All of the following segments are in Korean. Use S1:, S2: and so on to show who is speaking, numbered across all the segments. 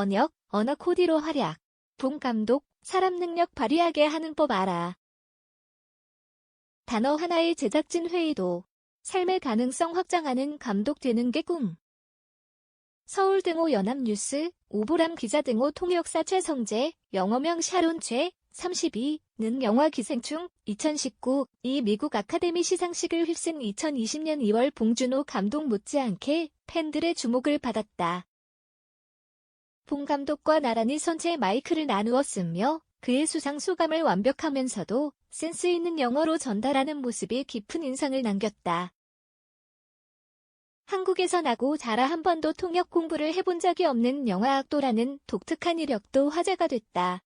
S1: 번역, 언어 코디로 활약. 본 감독, 사람 능력 발휘하게 하는 법 알아. 단어 하나의 제작진 회의도 삶의 가능성 확장하는 감독 되는 게 꿈. 서울 등호 연합뉴스, 오보람 기자 등호 통역사 최성재, 영어명 샤론 최, 32는 영화 기생충 2019 이 미국 아카데미 시상식을 휩쓴 2020년 2월 봉준호 감독 못지않게 팬들의 주목을 받았다. 봉 감독과 나란히 선체 마이크를 나누었으며 그의 수상 소감을 완벽하면서도 센스 있는 영어로 전달하는 모습이 깊은 인상을 남겼다. 한국에서 나고 자라 한 번도 통역 공부를 해본 적이 없는 영화학도라는 독특한 이력도 화제가 됐다.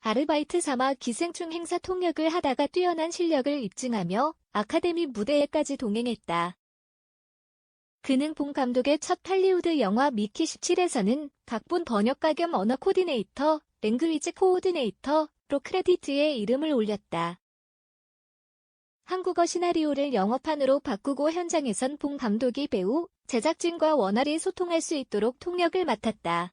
S1: 아르바이트 삼아 기생충 행사 통역을 하다가 뛰어난 실력을 입증하며 아카데미 무대에까지 동행했다. 그는 봉 감독의 첫 할리우드 영화 미키 17에서는 각본 번역가 겸 언어 코디네이터, 랭그위지 코오디네이터로 크레디트에 이름을 올렸다. 한국어 시나리오를 영어판으로 바꾸고 현장에선 봉 감독이 배우, 제작진과 원활히 소통할 수 있도록 통역을 맡았다.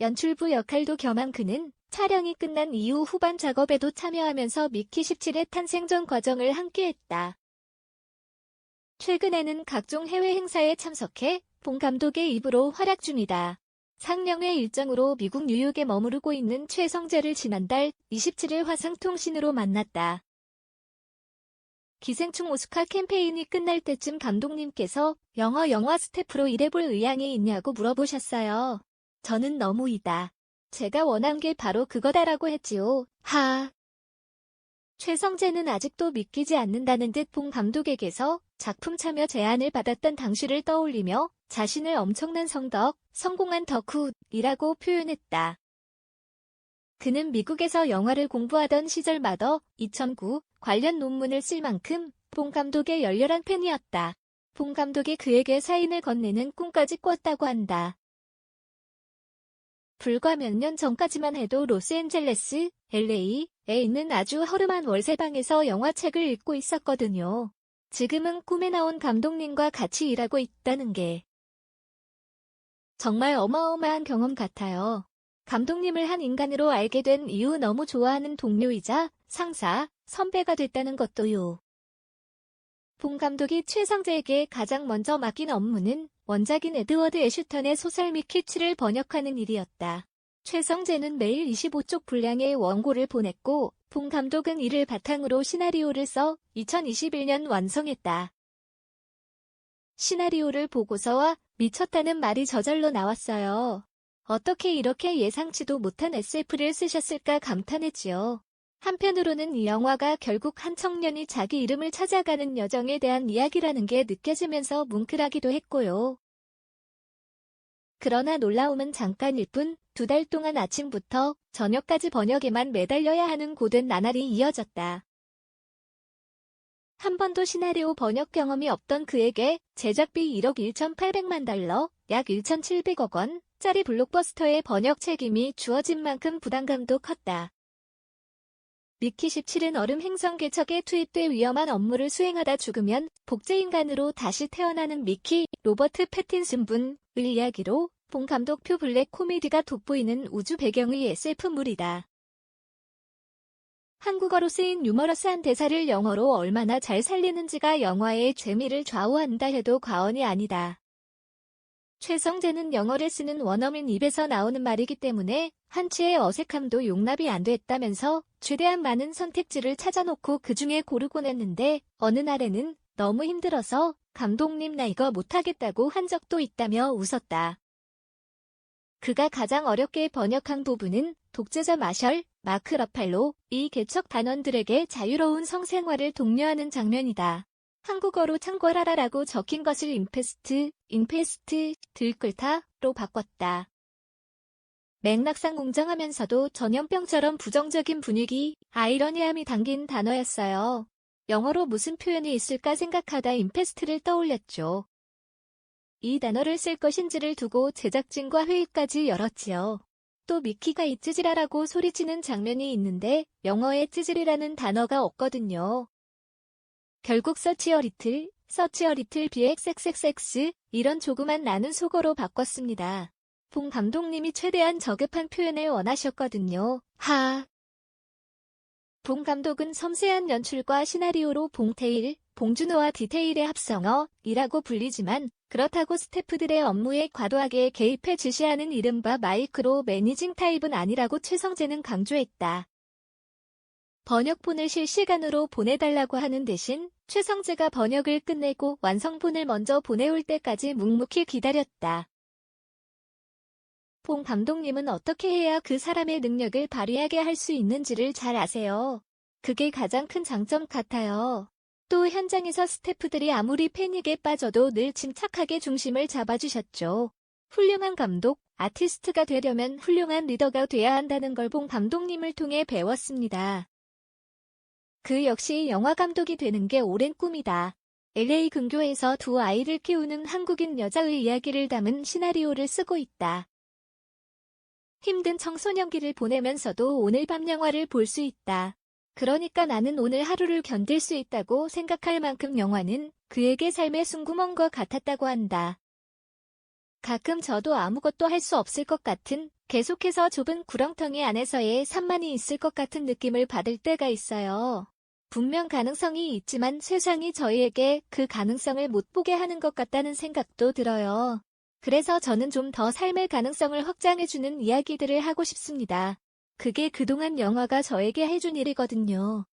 S1: 연출부 역할도 겸한 그는 촬영이 끝난 이후 후반 작업에도 참여하면서 미키 17의 탄생 전 과정을 함께했다. 최근에는 각종 해외 행사에 참석해 봉 감독의 입으로 활약 중이다. 상영회 일정으로 미국 뉴욕에 머무르고 있는 최성재를 지난달 27일 화상통신으로 만났다. 기생충 오스카 캠페인이 끝날 때쯤 감독님께서 영어 영화 스태프로 일해볼 의향이 있냐고 물어보셨어요. 저는 너무이다. 제가 원한 게 바로 그거다라고 했지요. 하. 최성재는 아직도 믿기지 않는다는 듯 봉 감독에게서 작품 참여 제안을 받았던 당시를 떠올리며 자신을 엄청난 성덕, 성공한 덕후이라고 표현했다. 그는 미국에서 영화를 공부하던 시절마다 2009 관련 논문을 쓸 만큼 봉 감독의 열렬한 팬이었다. 봉 감독이 그에게 사인을 건네는 꿈까지 꿨다고 한다. 불과 몇 년 전까지만 해도 로스앤젤레스, LA에 있는 아주 허름한 월세방에서 영화책을 읽고 있었거든요. 지금은 꿈에 나온 감독님과 같이 일하고 있다는 게 정말 어마어마한 경험 같아요. 감독님을 한 인간으로 알게 된 이후 너무 좋아하는 동료이자 상사, 선배가 됐다는 것도요. 봉 감독이 최상재에게 가장 먼저 맡긴 업무는 원작인 에드워드 애슈턴의 소설 미키치를 번역하는 일이었다. 최성재는 매일 25쪽 분량의 원고를 보냈고 봉 감독은 이를 바탕으로 시나리오를 써 2021년 완성했다. 시나리오를 보고서와 미쳤다는 말이 저절로 나왔어요. 어떻게 이렇게 예상치도 못한 SF를 쓰셨을까 감탄했지요. 한편으로는 이 영화가 결국 한 청년이 자기 이름을 찾아가는 여정에 대한 이야기라는 게 느껴지면서 뭉클하기도 했고요. 그러나 놀라움은 잠깐일 뿐 두 달 동안 아침부터 저녁까지 번역에만 매달려야 하는 고된 나날이 이어졌다. 한 번도 시나리오 번역 경험이 없던 그에게 제작비 1억 1,800만 달러, 약 1,700억 원, 짜리 블록버스터의 번역 책임이 주어진 만큼 부담감도 컸다. 미키 17은 얼음 행성 개척에 투입돼 위험한 업무를 수행하다 죽으면 복제인간으로 다시 태어나는 미키, 로버트 패틴슨 분의 이야기로 본 감독 표 블랙 코미디가 돋보이는 우주 배경의 SF물이다. 한국어로 쓰인 유머러스한 대사를 영어로 얼마나 잘 살리는지가 영화의 재미를 좌우한다 해도 과언이 아니다. 최성재는 영어를 쓰는 원어민 입에서 나오는 말이기 때문에 한치의 어색함도 용납이 안 됐다면서 최대한 많은 선택지를 찾아놓고 그 중에 고르곤 했는데 어느 날에는 너무 힘들어서 감독님 나 이거 못하겠다고 한 적도 있다며 웃었다. 그가 가장 어렵게 번역한 부분은 독재자 마셜, 마크 러팔로 이 개척 단원들에게 자유로운 성생활을 독려하는 장면이다. 한국어로 참고하라라고 적힌 것을 인페스트, 인페스트, 들끓다로 바꿨다. 맥락상 웅장하면서도 전염병처럼 부정적인 분위기, 아이러니함이 담긴 단어였어요. 영어로 무슨 표현이 있을까 생각하다 인페스트를 떠올렸죠. 이 단어를 쓸 것인지를 두고 제작진과 회의까지 열었지요. 또 미키가 이 찌질하라고 소리치는 장면이 있는데 영어에 찌질이라는 단어가 없거든요. 결국 서치어 리틀, 서치 어 리틀 BXXX 이런 조그만 나는 속어로 바꿨습니다. 봉 감독님이 최대한 저급한 표현을 원하셨거든요. 하. 봉 감독은 섬세한 연출과 시나리오로 봉테일, 봉준호와 디테일의 합성어이라고 불리지만 그렇다고 스태프들의 업무에 과도하게 개입해 지시하는 이른바 마이크로 매니징 타입은 아니라고 최성재는 강조했다. 번역본을 실시간으로 보내달라고 하는 대신 최성재가 번역을 끝내고 완성본을 먼저 보내올 때까지 묵묵히 기다렸다. 봉 감독님은 어떻게 해야 그 사람의 능력을 발휘하게 할 수 있는지를 잘 아세요. 그게 가장 큰 장점 같아요. 또 현장에서 스태프들이 아무리 패닉에 빠져도 늘 침착하게 중심을 잡아주셨죠. 훌륭한 감독, 아티스트가 되려면 훌륭한 리더가 돼야 한다는 걸 봉 감독님을 통해 배웠습니다. 그 역시 영화 감독이 되는 게 오랜 꿈이다. LA 근교에서 두 아이를 키우는 한국인 여자의 이야기를 담은 시나리오를 쓰고 있다. 힘든 청소년기를 보내면서도 오늘 밤 영화를 볼 수 있다. 그러니까 나는 오늘 하루를 견딜 수 있다고 생각할 만큼 영화는 그에게 삶의 숨구멍과 같았다고 한다. 가끔 저도 아무것도 할 수 없을 것 같은 계속해서 좁은 구렁텅이 안에서의 산만이 있을 것 같은 느낌을 받을 때가 있어요. 분명 가능성이 있지만 세상이 저희에게 그 가능성을 못 보게 하는 것 같다는 생각도 들어요. 그래서 저는 좀 더 삶의 가능성을 확장해주는 이야기들을 하고 싶습니다. 그게 그동안 영화가 저에게 해준 일이거든요.